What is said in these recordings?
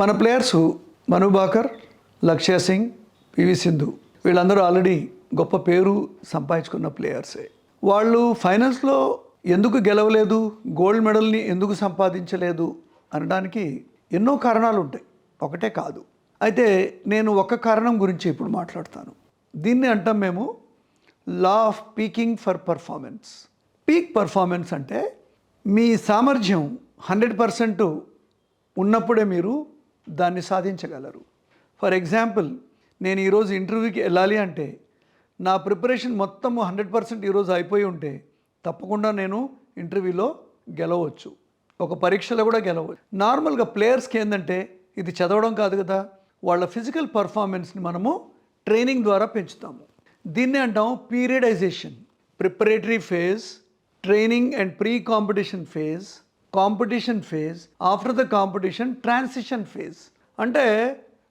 మన ప్లేయర్స్ మను బాకర్ లక్ష్య సింగ్ పివి సింధు. వీళ్ళందరూ ఆల్రెడీ గొప్ప పేరు సంపాదించుకున్న ప్లేయర్సే. వాళ్ళు ఫైనల్స్లో ఎందుకు గెలవలేదు గోల్డ్ మెడల్ని ఎందుకు సంపాదించలేదు అనడానికి ఎన్నో కారణాలు ఉంటాయి ఒకటే కాదు. అయితే నేను ఒక కారణం గురించి ఇప్పుడు మాట్లాడతాను. దీన్ని అంటాం మేము law of peaking for performance. Peak performance అంటే మీ సామర్థ్యం హండ్రెడ్ పర్సెంట్ ఉన్నప్పుడే మీరు దాన్ని సాధించగలరు. ఫర్ ఎగ్జాంపుల్ నేను ఈరోజు ఇంటర్వ్యూకి వెళ్ళాలి అంటే నా ప్రిపరేషన్ మొత్తం హండ్రెడ్ పర్సెంట్ ఈరోజు అయిపోయి ఉంటే తప్పకుండా నేను ఇంటర్వ్యూలో గెలవచ్చు. ఒక పరీక్షలో కూడా గెలవచ్చు. నార్మల్గా ప్లేయర్స్కి ఏంటంటే ఇది చదవడం కాదు కదా వాళ్ళ ఫిజికల్ పర్ఫార్మెన్స్ని మనము ట్రైనింగ్ ద్వారా పెంచుతాము. దీన్ని అంటాం periodization. Preparatory phase training and pre competition phase competition phase after the competition transition phase అంటే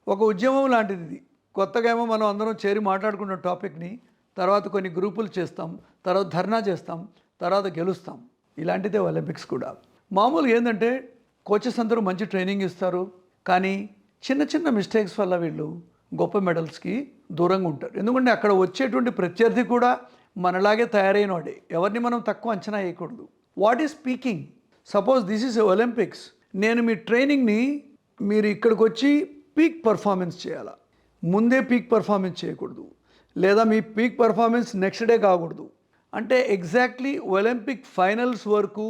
ఒక ఉద్యమం లాంటిది ఇది కొత్తగా ఏమో మనం అందరం చేరి మాట్లాడుకున్న టాపిక్ని తర్వాత కొన్ని గ్రూపులు చేస్తాం తర్వాత ధర్నా చేస్తాం తర్వాత గెలుస్తాం. ఇలాంటిదే ఒలింపిక్స్ కూడా. మామూలుగా ఏంటంటే కోచెస్ అందరూ మంచి ట్రైనింగ్ ఇస్తారు కానీ చిన్న చిన్న మిస్టేక్స్ వల్ల వీళ్ళు గొప్ప మెడల్స్కి దూరంగా ఉంటారు. ఎందుకంటే అక్కడ వచ్చేటువంటి ప్రత్యర్థి కూడా మనలాగే తయారైన వాడే ఎవరిని మనం తక్కువ అంచనా వేయకూడదు. What is speaking? Suppose this is Olympics నేను మీ ట్రైనింగ్ని మీరు ఇక్కడికి వచ్చి పీక్ పర్ఫార్మెన్స్ చేయాలా? ముందే పీక్ పర్ఫార్మెన్స్ చేయకూడదు. లేదా మీ పీక్ పర్ఫార్మెన్స్ నెక్స్ట్ డే కాకూడదు. అంటే ఎగ్జాక్ట్లీ ఒలింపిక్ ఫైనల్స్ వరకు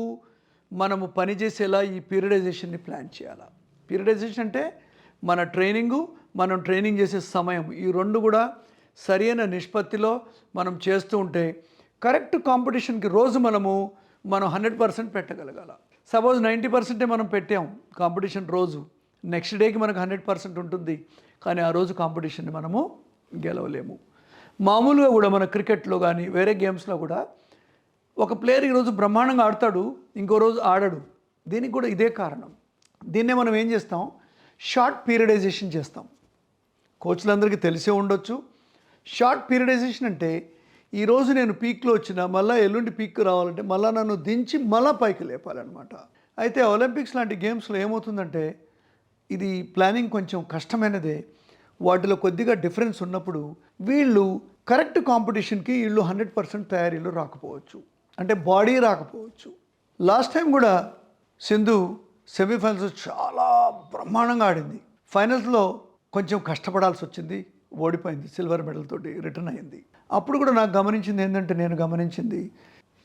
మనము పనిచేసేలా ఈ పీరియడైజేషన్ని ప్లాన్ చేయాలా? పీరియడైజేషన్ అంటే మన ట్రైనింగు మనం ట్రైనింగ్ చేసే సమయం. ఈ రెండు కూడా సరైన నిష్పత్తిలో మనం చేస్తూ ఉంటే కరెక్ట్ కాంపిటీషన్కి రోజు మనము మనం హండ్రెడ్ పర్సెంట్ పెట్టగలగాల? సపోజ్ నైంటీ పర్సెంటే మనం పెట్టాం కాంపిటీషన్ రోజు నెక్స్ట్ డేకి మనకు హండ్రెడ్ పర్సెంట్ ఉంటుంది. కానీ ఆ రోజు కాంపిటీషన్ని మనము గెలవలేము. మామూలుగా కూడా మన క్రికెట్లో కానీ వేరే గేమ్స్లో కూడా ఒక ప్లేయర్ ఈరోజు బ్రహ్మాండంగా ఆడతాడు ఇంకో రోజు ఆడడు. దీనికి కూడా ఇదే కారణం. దీన్నే మనం ఏం చేస్తాం? షార్ట్ పీరియడైజేషన్ చేస్తాం. కోచ్లందరికీ తెలిసే ఉండొచ్చు. షార్ట్ పీరియడైజేషన్ అంటే ఈరోజు నేను పీక్లో వచ్చిన మళ్ళీ ఎల్లుండి పీక్ రావాలంటే మళ్ళీ నన్ను దించి మళ్ళీ పైకి లేపాలన్నమాట. అయితే ఒలింపిక్స్ లాంటి గేమ్స్లో ఏమవుతుందంటే ఇది ప్లానింగ్ కొంచెం కష్టమైనదే. వాటిలో కొద్దిగా డిఫరెన్స్ ఉన్నప్పుడు వీళ్ళు కరెక్ట్ కాంపిటీషన్కి వీళ్ళు హండ్రెడ్ పర్సెంట్ తయారీలో రాకపోవచ్చు. అంటే బాడీ రాకపోవచ్చు. లాస్ట్ టైం కూడా సింధు సెమీఫైనల్స్ చాలా బ్రహ్మాండంగా ఆడింది. ఫైనల్స్లో కొంచెం కష్టపడాల్సి వచ్చింది. ఓడిపోయింది సిల్వర్ మెడల్ తోటి రిటర్న్ అయింది. అప్పుడు కూడా నాకు గమనించింది ఏంటంటే నేను గమనించింది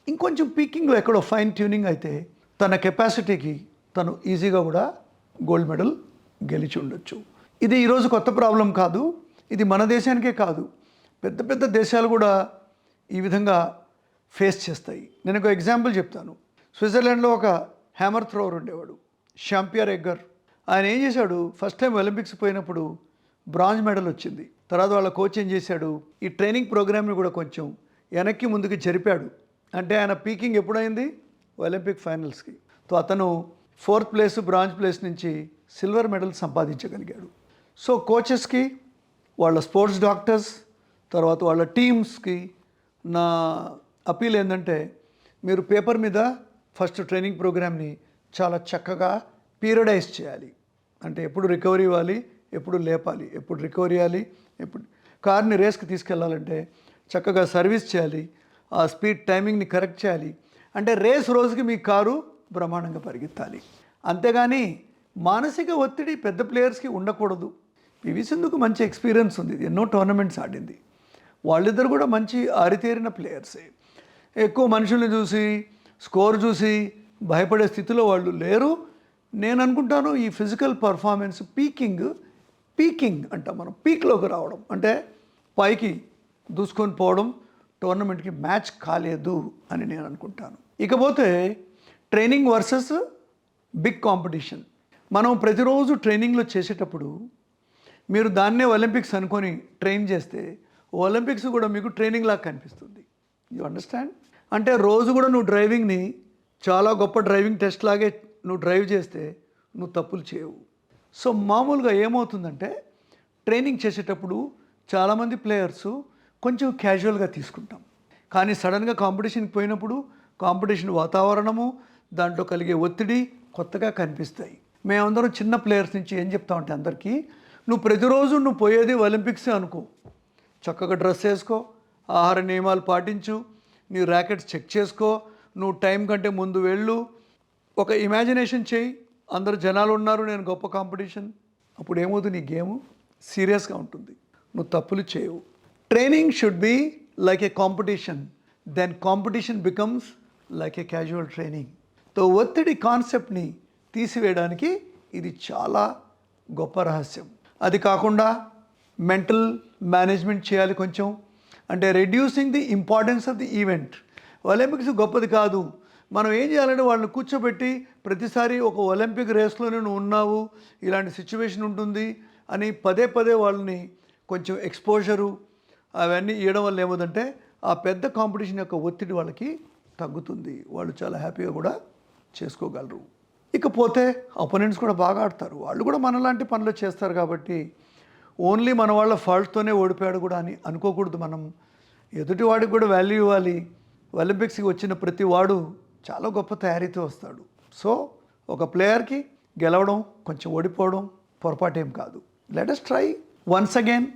ఇంకొంచెం పీకింగ్లో ఎక్కడో ఫైన్ ట్యూనింగ్ అయితే తన కెపాసిటీకి తను ఈజీగా కూడా గోల్డ్ మెడల్ గెలిచి ఉండొచ్చు. ఇది ఈరోజు కొత్త ప్రాబ్లం కాదు ఇది మన దేశానికే కాదు. పెద్ద పెద్ద దేశాలు కూడా ఈ విధంగా ఫేస్ చేస్తాయి. నేను ఒక ఎగ్జాంపుల్ చెప్తాను. స్విట్జర్లాండ్లో ఒక హ్యామర్ థ్రోవర్ ఉండేవాడు షాంపియర్ ఎగ్గర్. ఆయన ఏం చేశాడు ఫస్ట్ టైం ఒలింపిక్స్ పోయినప్పుడు బ్రాంజ్ మెడల్ వచ్చింది. తర్వాత వాళ్ళ కోచింగ్ చేశాడు. ఈ ట్రైనింగ్ ప్రోగ్రామ్ని కూడా కొంచెం వెనక్కి ముందుకు జరిపాడు. అంటే ఆయన పీకింగ్ ఎప్పుడైంది? ఒలింపిక్ ఫైనల్స్కి సో అతను ఫోర్త్ ప్లేస్ బ్రాంజ్ ప్లేస్ నుంచి సిల్వర్ మెడల్ సంపాదించగలిగాడు. సో కోచెస్కి వాళ్ళ స్పోర్ట్స్ డాక్టర్స్ తర్వాత వాళ్ళ టీమ్స్కి నా అపీల్ ఏంటంటే మీరు పేపర్ మీద ఫస్ట్ ట్రైనింగ్ ప్రోగ్రామ్ని చాలా చక్కగా పీరియడైజ్ చేయాలి. అంటే ఎప్పుడు రికవరీ ఇవ్వాలి ఎప్పుడు లేపాలి ఎప్పుడు రికవరీ అయ్యాలి ఎప్పుడు కార్ని రేస్కి తీసుకెళ్ళాలంటే చక్కగా సర్వీస్ చేయాలి ఆ స్పీడ్ టైమింగ్ని కరెక్ట్ చేయాలి. అంటే రేస్ రోజుకి మీ కారు బ్రహ్మాండంగా పరిగెత్తాలి. అంతేగాని మానసిక ఒత్తిడి పెద్ద ప్లేయర్స్కి ఉండకూడదు. పివి సింధుకు మంచి ఎక్స్పీరియన్స్ ఉంది. ఎన్నో టోర్నమెంట్స్ ఆడింది. వాళ్ళిద్దరు కూడా మంచి ఆరితేరిన ప్లేయర్సే ఎక్కువ మనుషుల్ని చూసి స్కోర్ చూసి భయపడే స్థితిలో వాళ్ళు లేరు. నేను అనుకుంటాను ఈ ఫిజికల్ పర్ఫార్మెన్స్ పీకింగ్ పీకింగ్ అంటాం మనం పీక్లోకి రావడం. అంటే పైకి దూసుకొని పోవడం టోర్నమెంట్కి మ్యాచ్ కాలేదు అని నేను అనుకుంటాను. ఇకపోతే ట్రైనింగ్ వర్సెస్ బిగ్ కాంపిటీషన్. మనం ప్రతిరోజు ట్రైనింగ్లో చేసేటప్పుడు మీరు దాన్నే ఒలింపిక్స్ అనుకొని ట్రైన్ చేస్తే ఒలింపిక్స్ కూడా మీకు ట్రైనింగ్ లాగా కనిపిస్తుంది. You understand? అంటే రోజు కూడా నువ్వు డ్రైవింగ్ని చాలా గొప్ప డ్రైవింగ్ టెస్ట్ లాగే నువ్వు డ్రైవ్ చేస్తే నువ్వు తప్పులు చేయవు. సో మామూలుగా ఏమవుతుందంటే ట్రైనింగ్ చేసేటప్పుడు చాలామంది ప్లేయర్స్ కొంచెం క్యాజువల్గా తీసుకుంటాం. కానీ సడన్గా కాంపిటీషన్కి పోయినప్పుడు కాంపిటీషన్ వాతావరణము దాంట్లో కలిగే ఒత్తిడి కొత్తగా కనిపిస్తాయి. మేమందరం చిన్న ప్లేయర్స్ నుంచి ఏం చెప్తామంటే అందరికీ నువ్వు ప్రతిరోజు నువ్వు పోయేది ఒలింపిక్సే అనుకో. చక్కగా డ్రెస్ వేసుకో ఆహార నియమాలు పాటించు నీ ర్యాకెట్స్ చెక్ చేసుకో నువ్వు టైం కంటే ముందు వెళ్ళు. ఒక ఇమాజినేషన్ చేయి. అందరు జనాలు ఉన్నారు నేను గొప్ప కాంపిటీషన్. అప్పుడు ఏమవుతుంది నీ గేమ్? సీరియస్గా ఉంటుంది. నువ్వు తప్పులు చేయవు. Training should be like a competition then competition becomes like a casual ట్రైనింగ్తో ఒత్తిడి కాన్సెప్ట్ని తీసివేయడానికి ఇది చాలా గొప్ప రహస్యం. అది కాకుండా మెంటల్ మేనేజ్మెంట్ చేయాలి కొంచెం. అంటే reducing the importance of the event Olympics గొప్పది కాదు. మనం ఏం చేయాలంటే వాళ్ళని కూర్చోబెట్టి ప్రతిసారి ఒక ఒలింపిక్ రేస్లోనే నువ్వు ఉన్నావు ఇలాంటి సిచ్యువేషన్ ఉంటుంది అని పదే పదే వాళ్ళని కొంచెం ఎక్స్పోజరు అవన్నీ ఇవ్వడం వల్ల ఏమవుతుందంటే ఆ పెద్ద కాంపిటీషన్ యొక్క ఒత్తిడి వాళ్ళకి తగ్గుతుంది. వాళ్ళు చాలా హ్యాపీగా కూడా చేసుకోగలరు. ఇకపోతే అపోనెంట్స్ కూడా బాగా ఆడతారు. వాళ్ళు కూడా మనలాంటి పనులు చేస్తారు కాబట్టి ఓన్లీ మన వాళ్ళ ఫాల్ట్తోనే ఓడిపోయాడు కూడా అని అనుకోకూడదు మనం. ఎదుటి వాడికి కూడా వాల్యూ ఇవ్వాలి. ఒలింపిక్స్కి వచ్చిన ప్రతి వాడు చాలా గొప్ప తయారీతో వస్తాడు. సో ఒక ప్లేయర్కి గెలవడం కొంచెం ఓడిపోవడం పొరపాటు ఏం కాదు. Let us try once again